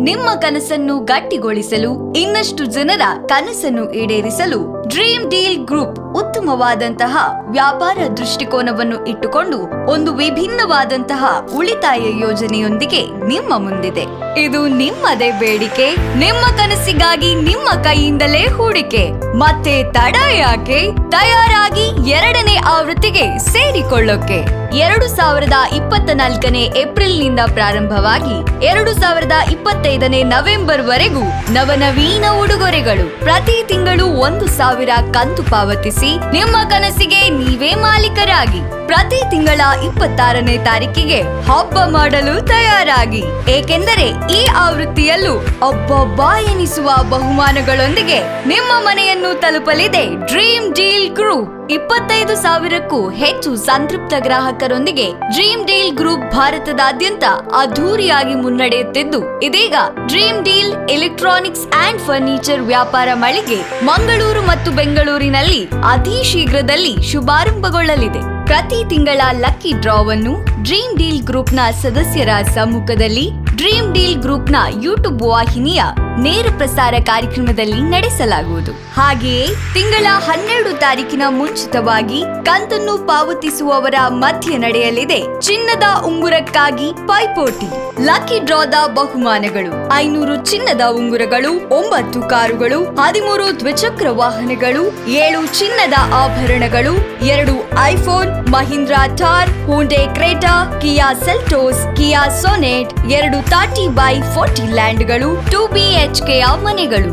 ನಿಮ್ಮ ಕನಸನ್ನು ಗಟ್ಟಿಗೊಳಿಸಲು ಇನ್ನಷ್ಟು ಜನರ ಕನಸನ್ನು ಈಡೇರಿಸಲು ಡ್ರೀಮ್ ಡೀಲ್ ಗ್ರೂಪ್ ಉತ್ತಮವಾದಂತಹ ವ್ಯಾಪಾರ ದೃಷ್ಟಿಕೋನವನ್ನು ಇಟ್ಟುಕೊಂಡು ಒಂದು ವಿಭಿನ್ನವಾದಂತಹ ಉಳಿತಾಯ ಯೋಜನೆಯೊಂದಿಗೆ ನಿಮ್ಮ ಮುಂದಿದೆ. ಇದು ನಿಮ್ಮದೇ ಬೇಡಿಕೆ, ನಿಮ್ಮ ಕನಸಿಗಾಗಿ ನಿಮ್ಮ ಕೈಯಿಂದಲೇ ಹೂಡಿಕೆ. ಮತ್ತೆ ತಡ ಯಾಕೆ? ತಯಾರಾಗಿ ಎರಡನೇ ಆವೃತ್ತಿಗೆ ಸೇರಿಕೊಳ್ಳೋಕೆ. ಎರಡು ಸಾವಿರದ ಇಪ್ಪತ್ತ ನಾಲ್ಕನೇ ಏಪ್ರಿಲ್ನಿಂದ ಪ್ರಾರಂಭವಾಗಿ ಎರಡು ಸಾವಿರದ ಇಪ್ಪತ್ತೈದನೇ ನವೆಂಬರ್ ವರೆಗೂ ನವನವೀನ ಉಡುಗೊರೆಗಳು. ಪ್ರತಿ ತಿಂಗಳು ಒಂದು ಸಾವಿರ ಕಂತು ಪಾವತಿಸಿ ನಿಮ್ಮ ಕನಸಿಗೆ ನೀವೇ ಮಾಲೀಕರಾಗಿ. ಪ್ರತಿ ತಿಂಗಳ ಇಪ್ಪತ್ತಾರನೇ ತಾರೀಕಿಗೆ ಹಬ್ಬ ಮಾಡಲು ತಯಾರಾಗಿ. ಏಕೆಂದರೆ ಈ ಆವೃತ್ತಿಯಲ್ಲೂ ಒಬ್ಬೊಬ್ಬ ಎನಿಸುವ ಬಹುಮಾನಗಳೊಂದಿಗೆ ನಿಮ್ಮ ಮನೆಯನ್ನು ತಲುಪಲಿದೆ ಡ್ರೀಮ್ ಡೀಲ್ ಕ್ರೂ ಇಪ್ಪತ್ತೈದು ಸಾವಿರಕ್ಕೂ ಹೆಚ್ಚು ಸಂತೃಪ್ತ ಗ್ರಾಹಕರೊಂದಿಗೆ ಡ್ರೀಮ್ ಡೀಲ್ ಗ್ರೂಪ್ ಭಾರತದಾದ್ಯಂತ ಅದ್ಧೂರಿಯಾಗಿ ಮುನ್ನಡೆಯುತ್ತಿದ್ದು, ಇದೀಗ dream deal electronics and furniture ವ್ಯಾಪಾರ ಮಳಿಗೆ ಮಂಗಳೂರು ಮತ್ತು ಬೆಂಗಳೂರಿನಲ್ಲಿ ಅತಿ ಶೀಘ್ರದಲ್ಲಿ ಶುಭಾರಂಭಗೊಳ್ಳಲಿದೆ. ಪ್ರತಿ ತಿಂಗಳ ಲಕ್ಕಿ ಡ್ರಾವನ್ನು ಡ್ರೀಮ್ ಡೀಲ್ ಗ್ರೂಪ್ನ ಸದಸ್ಯರ ಸಮ್ಮುಖದಲ್ಲಿ ಡ್ರೀಮ್ ಡೀಲ್ ಗ್ರೂಪ್ನ ಯೂಟ್ಯೂಬ್ ವಾಹಿನಿಯ ನೇರ ಪ್ರಸಾರ ಕಾರ್ಯಕ್ರಮದಲ್ಲಿ ನಡೆಸಲಾಗುವುದು. ಹಾಗೆಯೇ ತಿಂಗಳ ಹನ್ನೆರಡು ತಾರೀಕಿನ ಮುಂಚಿತವಾಗಿ ಕಂತನ್ನು ಪಾವತಿಸುವವರ ಮಧ್ಯೆ ನಡೆಯಲಿದೆ. ಚಿನ್ನದ ಉಂಗುರಕ್ಕಾಗಿ ಪೈಪೋಟಿ, ಲಕ್ಕಿ ಡ್ರಾದ ಬಹುಮಾನಗಳು, ಐನೂರು ಚಿನ್ನದ ಉಂಗುರಗಳು, ಒಂಬತ್ತು ಕಾರುಗಳು, ಹದಿಮೂರು ದ್ವಿಚಕ್ರ ವಾಹನಗಳು, ಏಳು ಚಿನ್ನದ ಆಭರಣಗಳು, ಎರಡು iPhone, Mahindra Thar Hyundai Creta, Kia Seltos, Kia Sonet, ಎರಡು ತಾಟಿ ಬೈ ಫೋರ್ಟಿ ಲ್ಯಾಂಡ್ಗಳು, ಟೂ ಬಿಎಚ್ಕೆಯ ಮನೆಗಳು.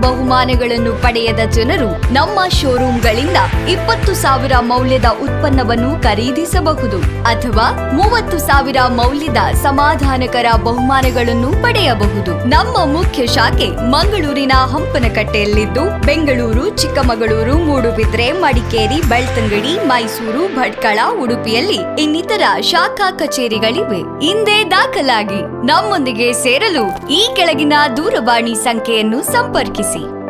ಬಹುಮಾನಗಳನ್ನು ಪಡೆಯದ ಜನರು ನಮ್ಮ ಶೋರೂಮ್ಗಳಿಂದ ಇಪ್ಪತ್ತು ಸಾವಿರ ಮೌಲ್ಯದ ಉತ್ಪನ್ನವನ್ನು ಖರೀದಿಸಬಹುದು ಅಥವಾ ಮೂವತ್ತು ಸಾವಿರ ಮೌಲ್ಯದ ಸಮಾಧಾನಕರ ಬಹುಮಾನಗಳನ್ನು ಪಡೆಯಬಹುದು. ನಮ್ಮ ಮುಖ್ಯ ಶಾಖೆ ಮಂಗಳೂರಿನ ಹಂಪನಕಟ್ಟೆಯಲ್ಲಿದ್ದು, ಬೆಂಗಳೂರು, ಚಿಕ್ಕಮಗಳೂರು, ಮೂಡುಬಿದ್ರೆ, ಮಡಿಕೇರಿ, ಬೆಳ್ತಂಗಡಿ, ಮೈಸೂರು, ಭಟ್ಕಳ, ಉಡುಪಿಯಲ್ಲಿ ಇನ್ನಿತರ ಶಾಖಾ ಕಚೇರಿಗಳಿವೆ. ಹಿಂದೆ ದಾಖಲಾಗಿ ನಮ್ಮೊಂದಿಗೆ ಸೇರಲು ಈ ಕೆಳಗಿನ ದೂರವಾಣಿ ಸಂಖ್ಯೆಯನ್ನು ಸಂಪರ್ಕಿಸಿ. See.